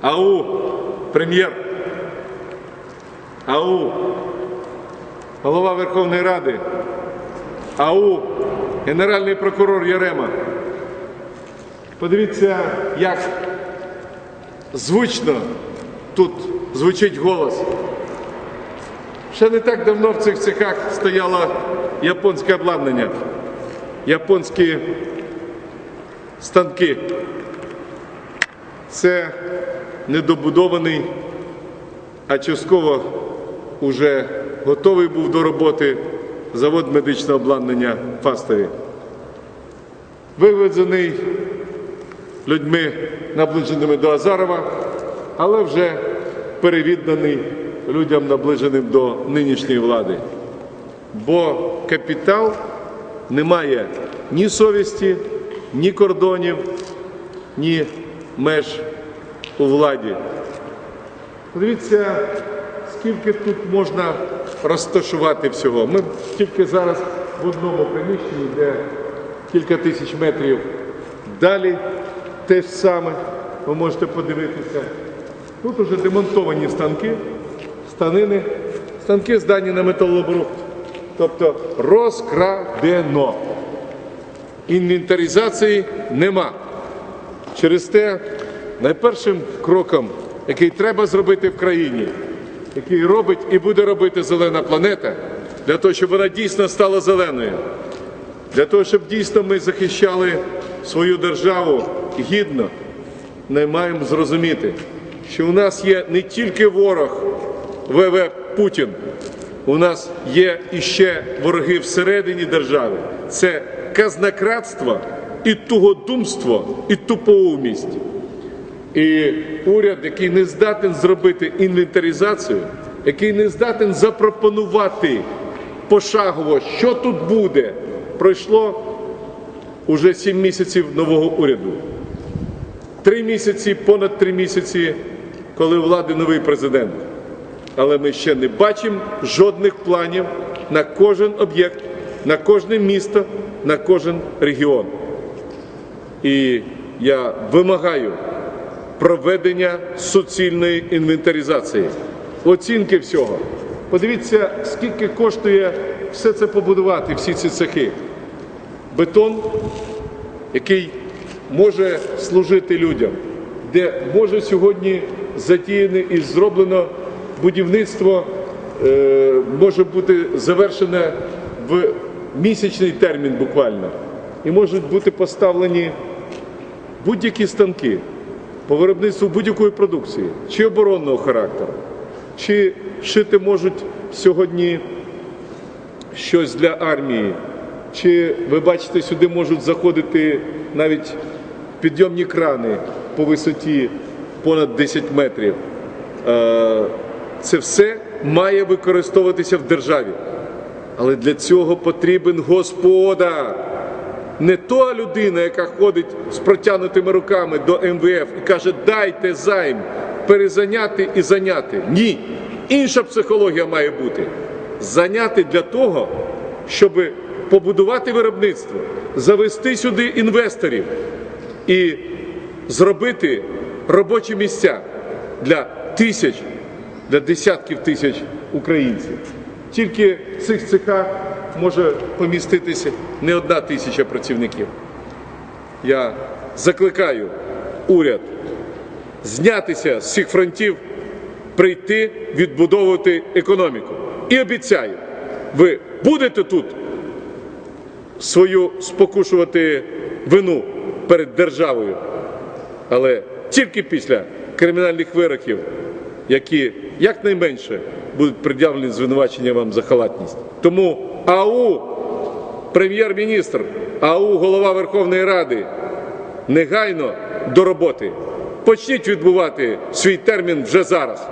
АУ, прем'єр, АУ, голова Верховної Ради, АУ, генеральний прокурор Ярема. Подивіться, як звучно тут звучить голос. Ще не так давно в цих цехах стояло японське обладнання, японські станки. Це недобудований, а частково вже готовий був до роботи завод медичного обладнання Фастові. Вивезений людьми, наближеними до Азарова, але вже перевідданий людям, наближеним до нинішньої влади. Бо капітал не має ні совісті, ні кордонів, ні меж у владі. Подивіться, скільки тут можна розташувати всього. Ми тільки зараз в одному приміщенні, де кілька тисяч метрів далі те ж саме, ви можете подивитися. Тут уже демонтовані станки, станини, станки здані на металобрухт. Тобто розкрадено. Інвентаризації нема. Через те найпершим кроком, який треба зробити в країні, який робить і буде робити зелена планета, для того, щоб вона дійсно стала зеленою, для того, щоб дійсно ми захищали свою державу гідно, ми маємо зрозуміти, що у нас є не тільки ворог ВВ Путін, у нас є іще вороги всередині держави. Це казнократство і тугодумство, і тупоумість. І уряд, який не здатен зробити інвентаризацію, який не здатен запропонувати пошагово, що тут буде, пройшло уже сім місяців нового уряду. Три місяці, понад три місяці, коли влади новий президент. Але ми ще не бачимо жодних планів на кожен об'єкт, на кожне місто, на кожен регіон. І я вимагаю проведення суцільної інвентаризації, оцінки всього. Подивіться, скільки коштує все це побудувати, всі ці цехи. Бетон, який може служити людям, де може сьогодні затіяне і зроблено будівництво, е, може бути завершене в місячний термін буквально. І можуть бути поставлені будь-які станки по виробництву будь-якої продукції, чи оборонного характеру, чи шити можуть сьогодні щось для армії, чи ви бачите, сюди можуть заходити навіть підйомні крани по висоті понад 10 метрів. Е, Це все має використовуватися в державі. Але для цього потрібен господар. Не та людина, яка ходить з протягнутими руками до МВФ і каже, дайте займ, перезаняти і заняти. Ні. Інша психологія має бути. Заняти для того, щоб побудувати виробництво, завести сюди інвесторів і зробити робочі місця для тисяч, для десятків тисяч українців. Тільки в цих цехах може поміститися не одна тисяча працівників. Я закликаю уряд знятися з цих фронтів, прийти відбудовувати економіку. І обіцяю, ви будете тут свою спокушувати вину перед державою, але тільки після кримінальних вироків, які якнайменше будуть пред'явлені звинувачення вам за халатність. Тому АУ, прем'єр-міністр, АУ, голова Верховної Ради, негайно до роботи. Почніть відбувати свій термін вже зараз.